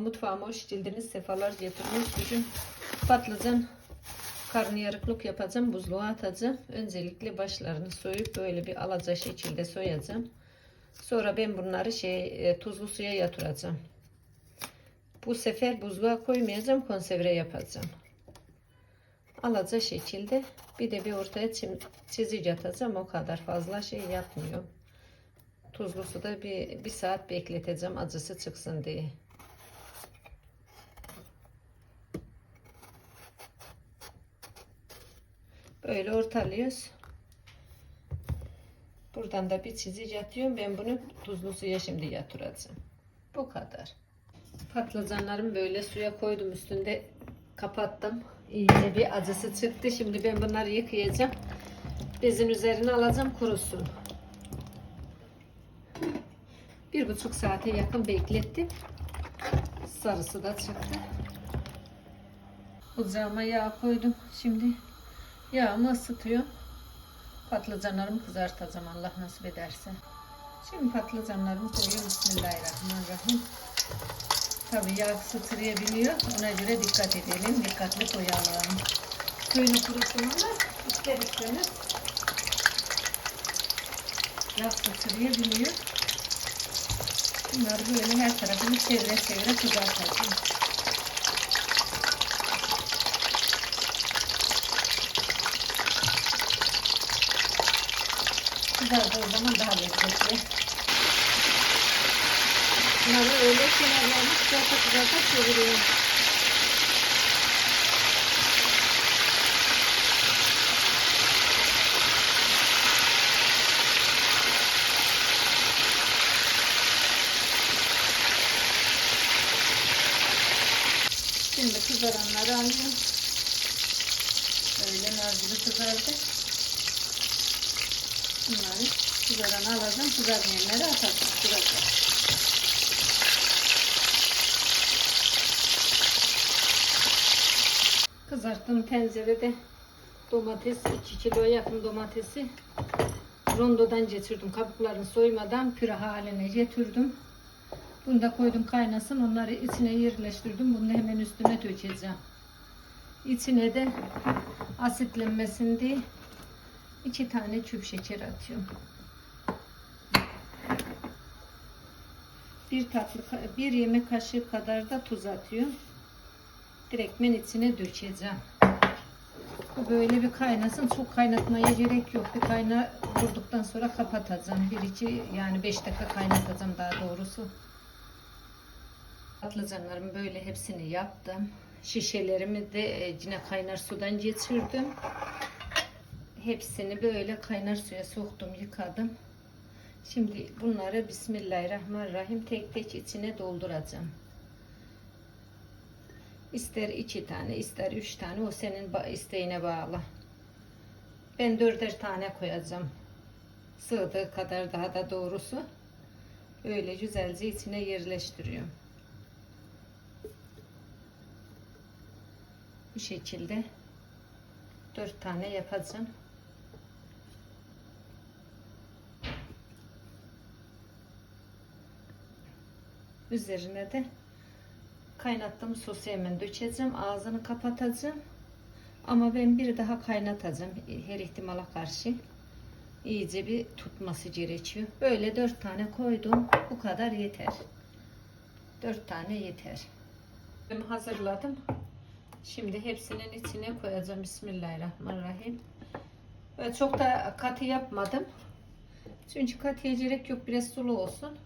Mutfağıma hoş geldiniz. Sefalar getirmiş. Bugün patlıcan karnıyarıklık yapacağım. Buzluğa atacağım. Öncelikle başlarını soyup böyle bir alaca şekilde soyacağım. Sonra ben bunları şey e, tuzlu suya yatıracağım. Bu sefer buzluğa koymayacağım. Konserve yapacağım. Alaca şekilde bir de bir ortaya çim, çizik atacağım. O kadar fazla şey yapmıyorum. Tuzlu suda bir, bir saat bekleteceğim acısı çıksın diye. Böyle ortalıyoruz. Buradan da bir çizik atıyorum. Ben bunu tuzlu suya şimdi yatıracağım. Bu kadar. Patlıcanlarımı böyle suya koydum. Üstünde kapattım. İyice bir acısı çıktı. Şimdi ben bunları yıkayacağım. Bezin üzerine alacağım kurusun. Bir buçuk saate yakın beklettim. Sarısı da çıktı. Ocağıma yağ koydum. Şimdi yağımı ısıtıyorum. Patlıcanlarımı kızartacağım Allah nasip ederse. Şimdi patlıcanlarımı koyuyorum. Bismillahirrahmanirrahim. Tabii yağ sıçrayabiliyor. Ona göre dikkat edelim. Dikkatli koyalım. Suyunu kurusun ama ister istemez yağ sıçrayabiliyor. Bunları böyle her tarafını çevire çevire kızartacağım. Kızardığı zaman daha lezzetli. Bunları öyle kenarlarını kızarta kızarta çeviriyorum. Şimdi kızaranları alıyorum. Böyle gibi kızardı. Bunları kızaranı alacağım. Kızarmayanları atacağım. Kızaracağım. Kızarttığım tencerede domates 2 kilo yakın domatesi rondodan getirdim. Kabuklarını soymadan püre haline getirdim. Bunu da koydum kaynasın. Onları içine yerleştirdim. Bunu hemen üstüne dökeceğim. İçine de asitlenmesin diye iki tane çöp şeker atıyorum. Bir tatlı bir yemek kaşığı kadar da tuz atıyorum. Direktmen içine dökeceğim. Bu böyle bir kaynasın. Çok kaynatmaya gerek yok. Bir kaynar vurduktan sonra kapatacağım. Bir iki yani beş dakika kaynatacağım daha doğrusu. Patlıcanlarımı böyle hepsini yaptım. Şişelerimi de e, yine kaynar sudan geçirdim. Hepsini böyle kaynar suya soktum, yıkadım. Şimdi bunları Bismillahirrahmanirrahim tek tek içine dolduracağım. İster iki tane, ister üç tane. O senin isteğine bağlı. Ben dörder tane koyacağım. Sığdığı kadar daha da doğrusu. Öyle güzelce içine yerleştiriyorum. Bu şekilde dört tane yapacağım. Üzerine de kaynattığım sosu hemen dökeceğim. Ağzını kapatacağım. Ama ben bir daha kaynatacağım. Her ihtimala karşı. iyice bir tutması gerekiyor. Böyle dört tane koydum. Bu kadar yeter. Dört tane yeter. Ben hazırladım. Şimdi hepsinin içine koyacağım. Bismillahirrahmanirrahim. Böyle çok da katı yapmadım. Çünkü katıya gerek yok. Biraz sulu olsun.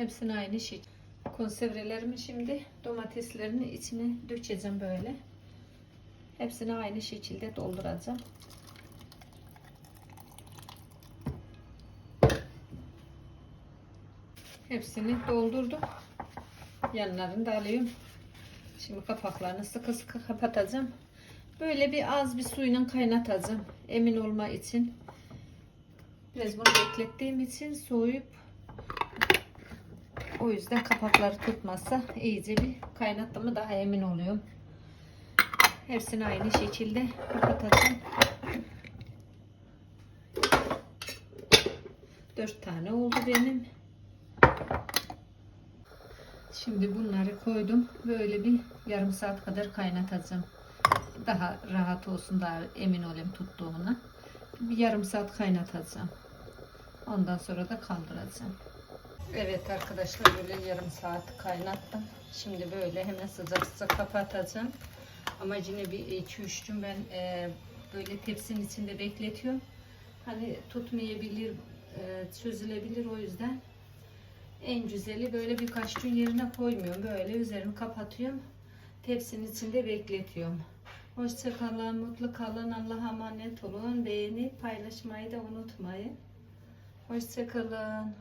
Hepsini aynı şey. Konservelerimi şimdi domateslerini içine dökeceğim böyle. Hepsini aynı şekilde dolduracağım. Hepsini doldurdum. Yanlarını da alıyorum. Şimdi kapaklarını sıkı sıkı kapatacağım. Böyle bir az bir suyla kaynatacağım. Emin olma için. Biraz bunu beklettiğim için soğuyup o yüzden kapakları tutmazsa iyice bir kaynattığımı daha emin oluyorum. Hepsini aynı şekilde kapatacağım. 4 tane oldu benim. Şimdi bunları koydum. Böyle bir yarım saat kadar kaynatacağım. Daha rahat olsun, daha emin olayım tuttuğuna. Bir yarım saat kaynatacağım. Ondan sonra da kaldıracağım. Evet arkadaşlar böyle yarım saat kaynattım. Şimdi böyle hemen sıcak sıcak kapatacağım. Ama yine bir 2-3 gün ben e, böyle tepsinin içinde bekletiyorum. Hani tutmayabilir, e, çözülebilir o yüzden. En güzeli böyle birkaç gün yerine koymuyorum. Böyle üzerini kapatıyorum. Tepsinin içinde bekletiyorum. Hoşça kalın, mutlu kalın, Allah'a emanet olun. Beğenip paylaşmayı da unutmayın. Hoşça kalın.